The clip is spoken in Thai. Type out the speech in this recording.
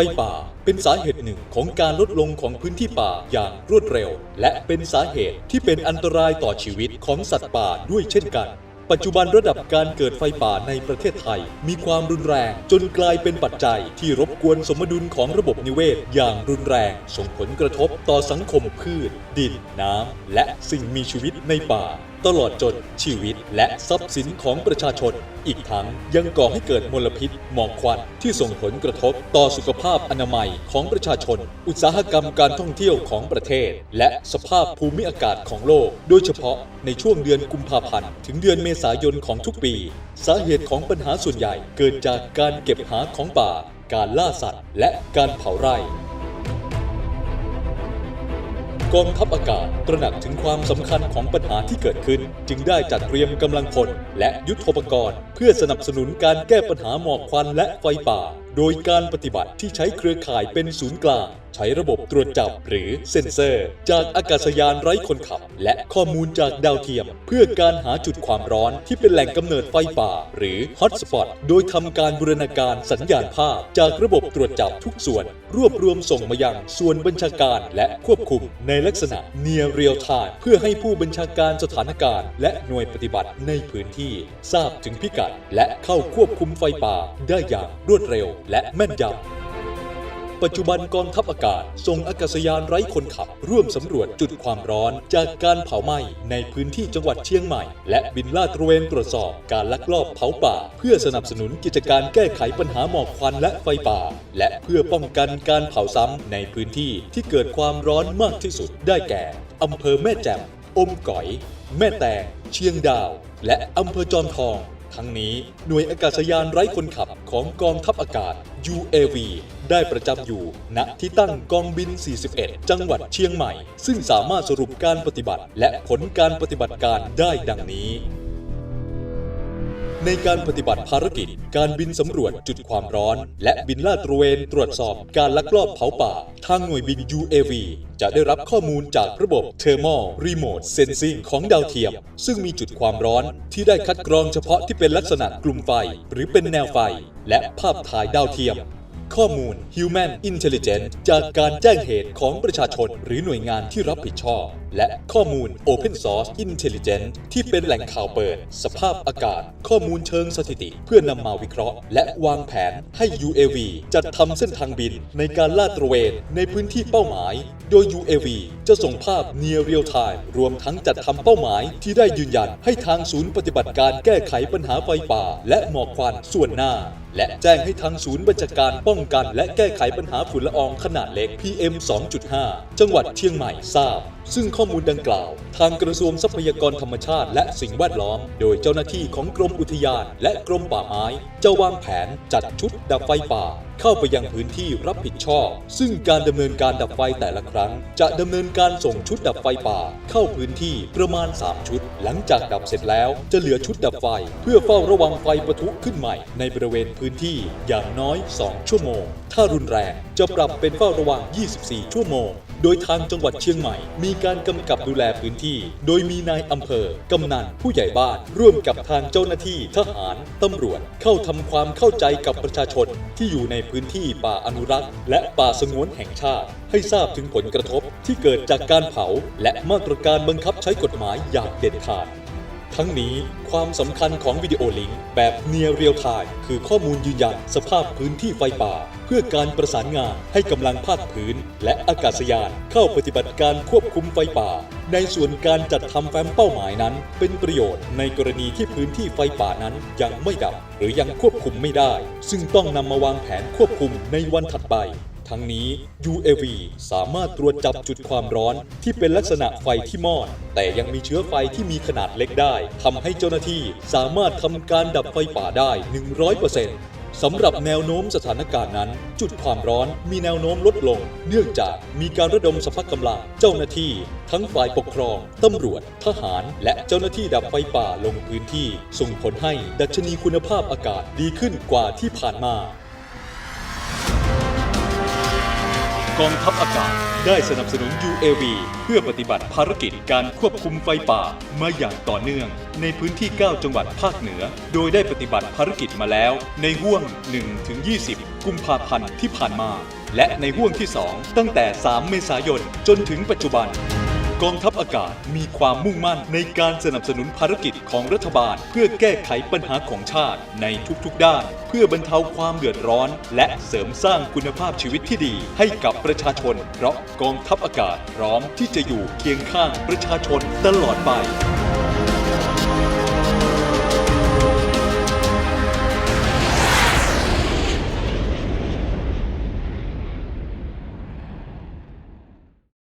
ไฟป่า เป็นสาเหตุหนึ่งของการลดลงของพื้นที่ป่าอย่างรวดเร็ว และเป็นสาเหตุที่เป็นอันตรายต่อชีวิตของสัตว์ป่าด้วยเช่นกัน ปัจจุบันระดับการเกิดไฟป่าในประเทศไทย มีความรุนแรงจนกลายเป็นปัจจัยที่รบกวนสมดุลของระบบนิเวศอย่างรุนแรง ส่งผลกระทบต่อสังคมพืช ดิน น้ำและสิ่งมีชีวิตในป่าตลอดจนชีวิตและทรัพย์สินของประชาชน อีกทั้งยังก่อให้เกิดมลพิษหมอกควันที่ส่งผลกระทบต่อสุขภาพอนามัยของประชาชน อุตสาหกรรมการท่องเที่ยวของประเทศ และสภาพภูมิอากาศของโลก โดยเฉพาะในช่วงเดือนกุมภาพันธ์ถึงเดือนเมษายนของทุกปี สาเหตุของปัญหาส่วนใหญ่เกิดจากการเก็บหาของป่า การล่าสัตว์ และการเผาไร่ กองทัพอากาศตระหนักถึงความสำคัญของปัญหาที่เกิดขึ้น จึงได้จัดเตรียมกำลังพลและยุทโธปกรณ์ เพื่อสนับสนุนการแก้ปัญหาหมอกควันและไฟป่า โดยการปฏิบัติที่ใช้เครือข่ายเป็นศูนย์กลาง ใช้ระบบตรวจจับหรือเซ็นเซอร์ จากอากาศยานไร้คนขับ และข้อมูลจากดาวเทียม เพื่อการหาจุดความร้อนที่เป็นแหล่งกำเนิดไฟป่า หรือฮอตสปอตโดยทำการบูรณาการสัญญาณภาพ จากระบบตรวจจับทุกส่วน รวบรวมส่งมายังส่วนบัญชาการและควบคุมในลักษณะ near real time เพื่อให้ผู้บัญชาการสถานการณ์ และหน่วยปฏิบัติในพื้นที่ ทราบถึงพิกัด และเข้าควบคุมไฟป่าได้อย่างรวดเร็วและแม่นยำ ปัจจุบันกองทัพอากาศส่งอากาศยานไร้คนขับ ร่วมสำรวจจุดความร้อน จากการเผาไหม้ในพื้นที่จังหวัดเชียงใหม่ และบินลาดตระเวนตรวจสอบการลักลอบเผาป่า เพื่อสนับสนุนกิจการแก้ไขปัญหาหมอกควันและไฟป่า และเพื่อป้องกันการเผาซ้ำในพื้นที่ที่เกิดความร้อนมากที่สุด ได้แก่อำเภอแม่แจ่มอมก๋อย แม่แตงเชียงดาว และอำเภอจอมทอง ทั้งนี้หน่วยอากาศยานไร้คนขับของกองทัพอากาศ UAV ได้ประจำอยู่ ณ ที่ตั้งกองบิน 41 จังหวัดเชียงใหม่ ซึ่งสามารถสรุปการปฏิบัติ และผลการปฏิบัติการได้ดังนี้ ในการปฏิบัติภารกิจ การบินสำรวจจุดความร้อน และบินลาดตระเวนตรวจสอบการลักลอบเผาป่า ทางหน่วยบิน UAV จะได้รับข้อมูลจากระบบ Thermal Remote Sensing ของดาวเทียม ซึ่งมีจุดความร้อนที่ได้คัดกรองเฉพาะที่เป็นลักษณะกลุ่มไฟ หรือเป็นแนวไฟ และภาพถ่ายดาวเทียม ข้อมูล Human Intelligence จากการแจ้งเหตุของประชาชนหรือหน่วยงานที่รับผิดชอบ และข้อมูล Open Source Intelligence ที่เป็นแหล่งข่าวเปิด สภาพอากาศ ข้อมูลเชิงสถิติ เพื่อนำมาวิเคราะห์ และวางแผนให้ UAV จัดทำเส้นทางบินในการลาดตระเวนในพื้นที่เป้าหมาย โดย UAV จะส่งภาพ Near Real Time รวมทั้งจัดทำเป้าหมายที่ได้ยืนยันให้ทางศูนย์ปฏิบัติการแก้ไขปัญหาไฟป่า และหมอกควันส่วนหน้า และแจ้งให้ทางศูนย์บัญชาการป้องกัน และแก้ไขปัญหาฝุ่นละอองขนาดเล็ก PM 2.5 จังหวัดเชียงใหม่ทราบ ซึ่งข้อมูลดังกล่าว ทางกระทรวงทรัพยากรธรรมชาติและสิ่งแวดล้อม โดยเจ้าหน้าที่ของกรมอุทยาน และกรมป่าไม้ จะวางแผนจัดชุดดับไฟป่า เข้าไปยังพื้นที่รับผิดชอบ ซึ่งการดำเนินการดับไฟแต่ละครั้ง จะดำเนินการส่งชุดดับไฟป่า เข้าพื้นที่ประมาณ 3 ชุด หลังจากดับเสร็จแล้วจะเหลือชุดดับไฟ เพื่อเฝ้าระวังไฟปะทุขึ้นใหม่ในบริเวณพื้นที่อย่างน้อย 2 ชั่วโมง ถ้ารุนแรงจะปรับเป็นเฝ้าระวัง 24 ชั่วโมง โดยทางจังหวัดเชียงใหม่ มีการกำกับดูแลพื้นที่ โดยมีนายอำเภอ กำนัน ผู้ใหญ่บ้าน ร่วมกับทางเจ้าหน้าที่ทหาร ตำรวจ เข้าทำความเข้าใจกับประชาชนที่อยู่ในพื้นที่ป่าอนุรักษ์ และป่าสงวนแห่งชาติ ให้ทราบถึงผลกระทบที่เกิดจากการเผา และมาตรการบังคับใช้กฎหมายอย่างเด็ดขาด ทั้งนี้ความสำคัญของวิดีโอลิงก์แบบ Near Real Time คือข้อมูลยืนยันสภาพพื้นที่ไฟป่า เพื่อการประสานงานให้กำลังภาคพื้น และอากาศยานเข้าปฏิบัติการควบคุมไฟป่า ในส่วนการจัดทำแฟ้มเป้าหมายนั้น เป็นประโยชน์ในกรณีที่พื้นที่ไฟป่านั้นยังไม่ดับ หรือยังควบคุมไม่ได้ ซึ่งต้องนำมาวางแผนควบคุมในวันถัดไป ทั้งนี้ UAV สามารถตรวจจับจุดความร้อนที่เป็นลักษณะไฟที่มอด แต่ยังมีเชื้อไฟที่มีขนาดเล็กได้ ทำให้เจ้าหน้าที่สามารถทำการดับไฟป่าได้ 100%สำหรับแนวโน้มสถานการณ์นั้น จุดความร้อนมีแนวโน้มลดลง เนื่องจากมีการระดมสรรพกำลังเจ้าหน้าที่ ทั้งฝ่ายปกครอง ตำรวจ ทหาร และเจ้าหน้าที่ดับไฟป่าลงพื้นที่ ส่งผลให้ดัชนีคุณภาพอากาศดีขึ้นกว่าที่ผ่านมา กองทัพอากาศ ได้สนับสนุน UAV เพื่อปฏิบัติภารกิจการควบคุมไฟป่ามาอย่างต่อเนื่อง ในพื้นที่ 9 จังหวัดภาคเหนือ โดยได้ปฏิบัติภารกิจมาแล้ว ในห่วง 1-20 กุมภาพันธ์ที่ผ่านมา และในห่วงที่ 2 ตั้งแต่ 3 เมษายนจนถึงปัจจุบัน กองทัพอากาศมีความมุ่งมั่นในการสนับสนุนภารกิจของรัฐบาล เพื่อแก้ไขปัญหาของชาติในทุกๆด้าน เพื่อบรรเทาความเดือดร้อน และเสริมสร้างคุณภาพชีวิตที่ดี ให้กับประชาชน เพราะกองทัพอากาศพร้อมที่จะอยู่เคียงข้างประชาชนตลอดไป